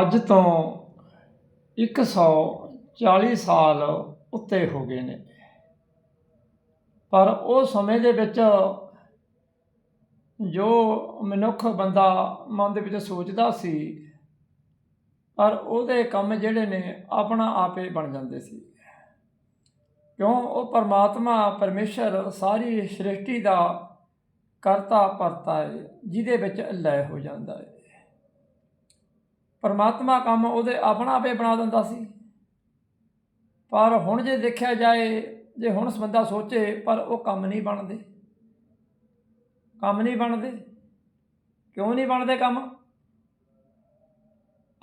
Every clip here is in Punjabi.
ਅੱਜ ਤੋਂ 140 ਸਾਲ ਉੱਤੇ ਹੋ ਗਏ ਨੇ। ਪਰ ਉਹ ਸਮੇਂ ਦੇ ਵਿੱਚ ਜੋ ਮਨੁੱਖ ਬੰਦਾ ਮਨ ਦੇ ਵਿੱਚ ਸੋਚਦਾ ਸੀ, ਪਰ ਉਹਦੇ ਕੰਮ ਜਿਹੜੇ ਨੇ ਆਪਣਾ ਆਪੇ ਬਣ ਜਾਂਦੇ ਸੀ। ਕਿਉਂ? ਉਹ ਪਰਮਾਤਮਾ, ਪਰਮੇਸ਼ਰ ਸਾਰੀ ਸ੍ਰਿਸ਼ਟੀ ਦਾ ਕਰਤਾ ਪਰਤਾ ਹੈ, ਜਿਹਦੇ ਵਿੱਚ ਲੈ ਹੋ ਜਾਂਦਾ ਹੈ। ਪਰਮਾਤਮਾ ਕੰਮ ਉਹਦੇ ਆਪਣਾ ਆਪੇ ਬਣਾ ਦਿੰਦਾ ਸੀ। ਪਰ ਹੁਣ ਜੇ ਦੇਖਿਆ ਜਾਏ, ਜੇ ਹੁਣ ਬੰਦਾ ਸੋਚੇ, ਪਰ ਉਹ ਕੰਮ ਨਹੀਂ ਬਣਦੇ। ਕੰਮ ਨਹੀਂ ਬਣਦੇ। ਕਿਉਂ ਨਹੀਂ ਬਣਦੇ ਕੰਮ?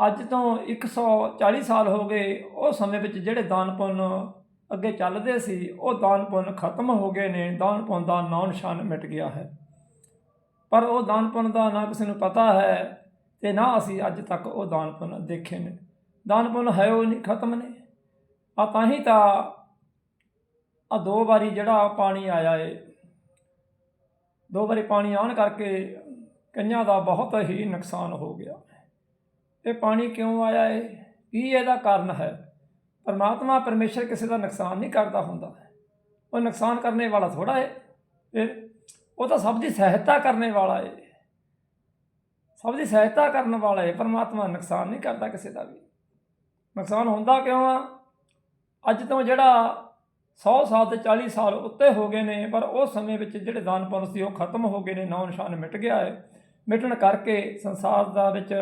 ਅੱਜ ਤੋਂ 140 ਸਾਲ ਹੋ ਗਏ, ਉਹ ਸਮੇਂ ਵਿੱਚ ਜਿਹੜੇ ਦਾਨ ਪੁੰਨ ਅੱਗੇ ਚੱਲਦੇ ਸੀ, ਉਹ ਦਾਨ ਪੁੰਨ ਖਤਮ ਹੋ ਗਏ ਨੇ, ਦਾਨ ਪੁੰਨ ਦਾ ਨਾਂ ਨਿਸ਼ਾਨ ਮਿਟ ਗਿਆ ਹੈ। ਪਰ ਉਹ ਦਾਨ ਪੁੰਨ ਦਾ ਨਾ ਕਿਸੇ ਨੂੰ ਪਤਾ ਹੈ ਤੇ ਨਾ ਅਸੀਂ ਅੱਜ ਤੱਕ ਉਹ ਦਾਨ ਪੁੰਨ ਦੇਖੇ ਨੇ। ਦਾਨ ਪੁੰਨ ਹੈ ਉਹ ਨਹੀਂ, ਖਤਮ ਨੇ ਆ ਤਾਂ ਹੀ ਤਾਂ ਆ ਦੋ ਵਾਰੀ ਜਿਹੜਾ ਪਾਣੀ ਆਇਆ ਏ। ਦੋ ਵਾਰੀ ਪਾਣੀ ਆਉਣ ਕਰਕੇ ਕਈਆਂ ਦਾ ਬਹੁਤ ਹੀ ਨੁਕਸਾਨ ਹੋ ਗਿਆ। ਇਹ ਪਾਣੀ ਕਿਉਂ ਆਇਆ ਏ? ਕੀ ਇਹਦਾ ਕਾਰਨ ਹੈ? ਪਰਮਾਤਮਾ ਪਰਮੇਸ਼ਰ ਕਿਸੇ ਦਾ ਨੁਕਸਾਨ ਨਹੀਂ ਕਰਦਾ ਹੁੰਦਾ। ਉਹ ਨੁਕਸਾਨ ਕਰਨੇ ਵਾਲਾ ਥੋੜਾ ਏ। ਫਿਰ ਉਹ ਤਾਂ ਸਭ ਦੀ ਸਹਾਇਤਾ ਕਰਨੇ ਵਾਲਾ ਏ। ਸਭ ਦੀ ਸਹਾਇਤਾ ਕਰਨ ਵਾਲਾ ਹੈ ਪਰਮਾਤਮਾ ਨੁਕਸਾਨ ਨਹੀਂ ਕਰਦਾ ਕਿਸੇ ਦਾ ਵੀ। ਨੁਕਸਾਨ ਹੁੰਦਾ ਕਿਉਂ ਆ? ਅੱਜ ਤੋਂ ਜਿਹੜਾ 100 ਸਾਲ ਤੇ 40 ਸਾਲ ਉੱਤੇ ਹੋ ਗਏ ਨੇ, ਪਰ ਉਸ ਸਮੇਂ ਵਿੱਚ ਜਿਹੜੇ ਦਾਨ ਪੁੰਨ ਸੀ ਉਹ ਖਤਮ ਹੋ ਗਏ ਨੇ ਨੌ ਨਿਸ਼ਾਨ ਮਿਟ ਗਿਆ ਹੈ। ਮਿਟਣ ਕਰਕੇ ਸੰਸਾਰ ਦਾ ਵਿੱਚ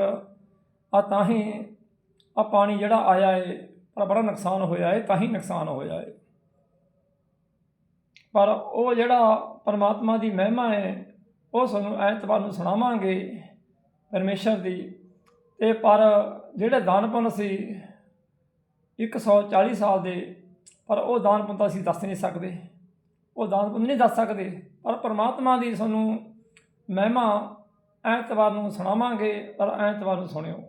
ਆ ਤਾਂ ਹੀ ਆ ਪਾਣੀ ਜਿਹੜਾ ਆਇਆ ਹੈ ਪਰ ਬੜਾ ਨੁਕਸਾਨ ਹੋਇਆ ਹੈ ਤਾਂ ਹੀ ਨੁਕਸਾਨ ਹੋਇਆ ਹੈ ਪਰ ਉਹ ਜਿਹੜਾ ਪਰਮਾਤਮਾ ਦੀ ਮਹਿਮਾ ਹੈ ਉਹ ਸਾਨੂੰ ਐਤਵਾਰ ਨੂੰ ਸੁਣਾਵਾਂਗੇ। ਪਰਮੇਸ਼ਰ ਦੀ। ਤੇ ਪਰ ਜਿਹੜੇ ਦਾਨ ਪੁੰਨ ਸੀ 140 ਸਾਲ ਦੇ, ਪਰ ਉਹ ਦਾਨਪੁੰਨ ਤਾਂ ਅਸੀਂ ਦੱਸ ਨਹੀਂ ਸਕਦੇ। ਉਹ ਦਾਨ ਪੁੰਨ ਨਹੀਂ ਦੱਸ ਸਕਦੇ, ਪਰ ਪਰਮਾਤਮਾ ਦੀ ਸਾਨੂੰ ਮਹਿਮਾ ਐਤਵਾਰ ਨੂੰ ਸੁਣਾਵਾਂਗੇ, ਪਰ ਐਤਵਾਰ ਨੂੰ ਸੁਣਿਓ।